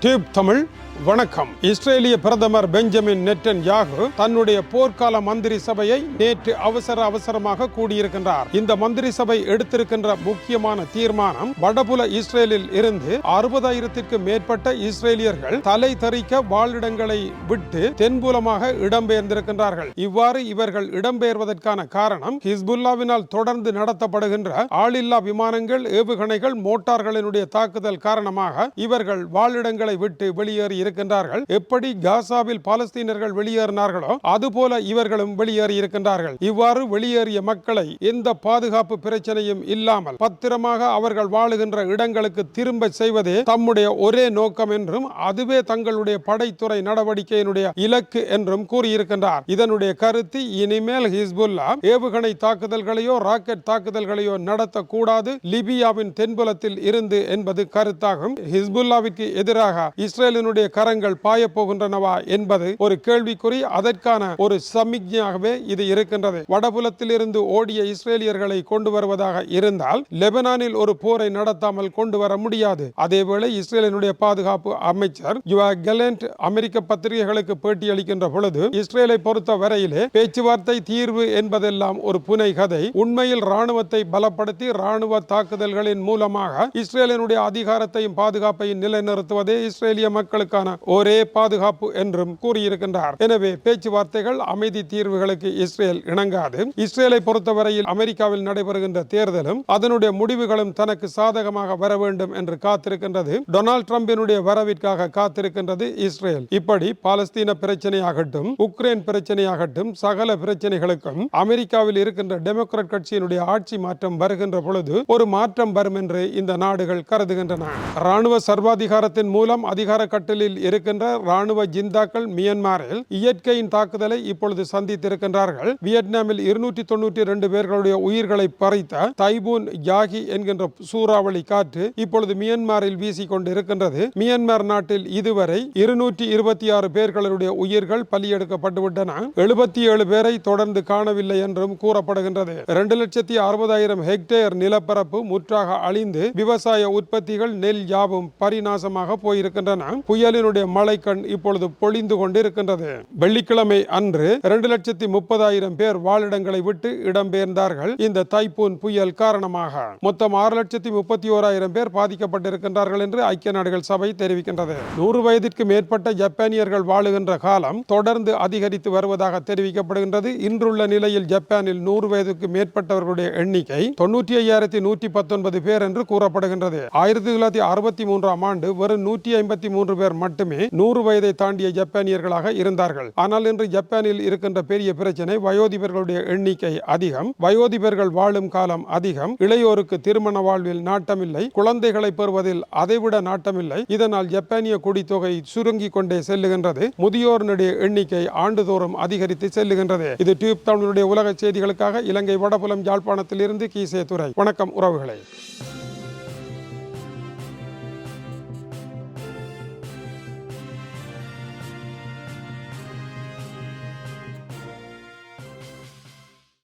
Tube Tamil வணக்கம். இஸ்ரேலிய பிரதமர் பெஞ்சமின் நெட்டன் யாகு தன்னுடைய போர்க்கால மந்திரி சபையை நேற்று அவசர அவசரமாக கூடியிருக்கின்றார். இந்த மந்திரி சபை எடுத்திருக்கின்ற முக்கியமான தீர்மானம் வடபுல இஸ்ரேலில் இருந்து அறுபதாயிரத்திற்கு மேற்பட்ட இஸ்ரேலியர்கள் தலை தறிக்க வாழிடங்களை விட்டு தென்புலமாக இடம்பெயர்ந்திருக்கின்றார்கள். இவ்வாறு இவர்கள் இடம்பெயர்வதற்கான காரணம் ஹிஸ்புல்லாவினால் தொடர்ந்து நடத்தப்படுகின்ற ஆளில்லா விமானங்கள் ஏவுகணைகள் மோட்டார்களினுடைய தாக்குதல் காரணமாக இவர்கள் வாழிடங்களை விட்டு வெளியேறி இருக்கின்றார்கள். எப்படி காசாவில் பாலஸ்தீனர்கள் வெளியேறினார்களோ அதுபோல இவர்களும் வெளியேறி இருக்கின்றார்கள் இவ்வாறு வெளியேறிய மக்களை எந்த பாதுகாப்பு பிரச்சனையும் இல்லாமல் பத்திரமாக அவர்கள் வாழுகின்ற இடங்களுக்கு திரும்ப செய்வதே தம்முடைய ஒரே நோக்கம் என்றும் அதுவே தங்களுடைய படைத்துறை நடவடிக்கையினுடைய இலக்கு என்றும் கூறியிருக்கின்றார். இதனுடைய கருத்து இனிமேல் ஹிஸ்புல்லா ஏவுகணை தாக்குதல்களையோ ராக்கெட் தாக்குதல்களையோ நடத்தக்கூடாது. லிபியாவின் தென்புலத்தில் இருந்து என்பது கருத்தாகும். ஹிஸ்புல்லாவிற்கு எதிராக இஸ்ரேலினுடைய கரங்கள் பாய போகின்றனவா என்பது ஒரு கேள்விக்குறி. அதற்கான ஒரு சமிக்ஞையாகவே இது இருக்கின்றது. வடபுலத்தில் இருந்து ஓடிய இஸ்ரேலியர்களை கொண்டு வருவதாக இருந்தால் லெபனானில் ஒரு போரை நடத்தாமல் கொண்டு வர முடியாது. அதேவேளை இஸ்ரேலினுடைய பாதுகாப்பு அமைச்சர் யுவா கெலண்ட் அமெரிக்க பத்திரிகைகளுக்கு பேட்டியளிக்கின்ற பொழுது இஸ்ரேலை பொறுத்த வரையிலே பேச்சுவார்த்தை தீர்வு என்பதெல்லாம் ஒரு புனை கதை உண்மையில் ராணுவத்தை பலப்படுத்தி ராணுவ தாக்குதல்களின் மூலமாக இஸ்ரேலினுடைய அதிகாரத்தையும் பாதுகாப்பையும் நிலைநிறுத்துவதே இஸ்ரேலிய மக்களுக்கான ஒரே பாதுகாப்பு என்றும் கூறியிருக்கின்றார். எனவே பேச்சுவார்த்தைகள் அமைதி தீர்வுகளுக்கு இஸ்ரேல் இணங்காது. இஸ்ரேலை பொறுத்தவரையில் அமெரிக்காவில் நடைபெறுகின்ற தேர்தலும் அதனுடைய முடிவுகளும் தனக்கு சாதகமாக வர வேண்டும் என்று காத்திருக்கின்றது. டொனால்ட் ட்ரம்பினுடைய வரவிற்காக காத்திருக்கின்றது இஸ்ரேல். இப்படி பாலஸ்தீன பிரச்சனையாகட்டும் உக்ரைன் பிரச்சனையாகட்டும் சகல பிரச்சனைகளுக்கும் அமெரிக்காவில் இருக்கின்ற டெமோக்ராட் கட்சியினுடைய ஆட்சி மாற்றம் வருகின்ற பொழுது ஒரு மாற்றம் வரும் என்று இந்த நாடுகள் கருதுகின்றன. ராணுவ சர்வாதிகாரத்தின் மூலம் அதிகார கட்டலில் இருக்கின்ற ராணுவ ஜிந்தாக்கள் மியன்மாரில் இயற்கையின் தாக்குதலை இப்பொழுது சந்தித்திருக்கின்றார்கள். வியட்நாமில் இருநூற்றி தொன்னூற்றி இரண்டு பேர்களுடைய உயிர்களை பறித்த தைபூன் யாகி என்கின்ற சூறாவளி காற்று இப்பொழுது மியன்மாரில் வீசிக் கொண்டிருக்கின்றது மியன்மார் நாட்டில் இதுவரை இருநூற்றி இருபத்தி ஆறு பேர்களுடைய உயிர்கள் பலியெடுக்கப்பட்டுவிட்டன. எழுபத்தி ஏழு பேரை தொடர்ந்து காணவில்லை என்றும் கூறப்படுகின்றது. இரண்டு லட்சத்தி அறுபதாயிரம் ஹெக்டேர் நிலப்பரப்பு முற்றாக அழிந்து விவசாய உற்பத்திகள் நெல் யாவும் பரிநாசமாக போயிருக்கின்றன. புயலின் மழையினுடைய மழை கண் இப்பொழுது பொழிந்து கொண்டிருக்கின்றது. வெள்ளிக்கிழமை அன்று இரண்டு லட்சத்தி முப்பதாயிரம் பேர் வாழிடங்களை விட்டு இடம்பெயர்ந்தார்கள். இந்த தைப்பூன் புயல் காரணமாக மொத்தம் ஆறு லட்சத்தி முப்பத்தி ஓராயிரம் பேர் பாதிக்கப்பட்டிருக்கின்றார்கள் என்று ஐக்கிய நாடுகள் சபை தெரிவிக்கின்றது. நூறு வயதிற்கு மேற்பட்ட ஜப்பானியர்கள் வாழுகின்ற காலம் தொடர்ந்து அதிகரித்து வருவதாக தெரிவிக்கப்படுகின்றது. இன்றுள்ள நிலையில் ஜப்பானில் நூறு வயதுக்கு மேற்பட்டவர்களுடைய எண்ணிக்கை தொண்ணூற்றி ஐயாயிரத்தி நூற்றி பத்தொன்பது பேர் என்று கூறப்படுகின்றது. ஆயிரத்தி தொள்ளாயிரத்தி அறுபத்தி மூன்றாம் ஆண்டு வெறும் நூற்றி ஐம்பத்தி மூன்று பேர் மட்டுமே நூறு வயதை தாண்டிய ஜப்பானியர்களாக இருந்தார்கள். ஆனால் இன்று ஜப்பானில் இருக்கின்ற பெரிய பிரச்சனை வயோதிபர்களுடைய எண்ணிக்கை அதிகம். வயோதிபர்கள் வாழும் காலம் அதிகம். இளையோருக்கு திருமண வாழ்வில் நாட்டமில்லை. குழந்தைகளை பெறுவதில் அதைவிட நாட்டமில்லை. இதனால் ஜப்பானிய குடித்தொகை சுருங்கி கொண்டே செல்லுகின்றது. முதியோரினுடைய எண்ணிக்கை ஆண்டுதோறும் அதிகரித்து செல்லுகின்றது. இது டியூப் தமிழுடைய உலக செய்திகளுக்காக இலங்கை வடபுலம் யாழ்ப்பாணத்தில் இருந்து கீசே துறை வணக்கம் உறவுகளை.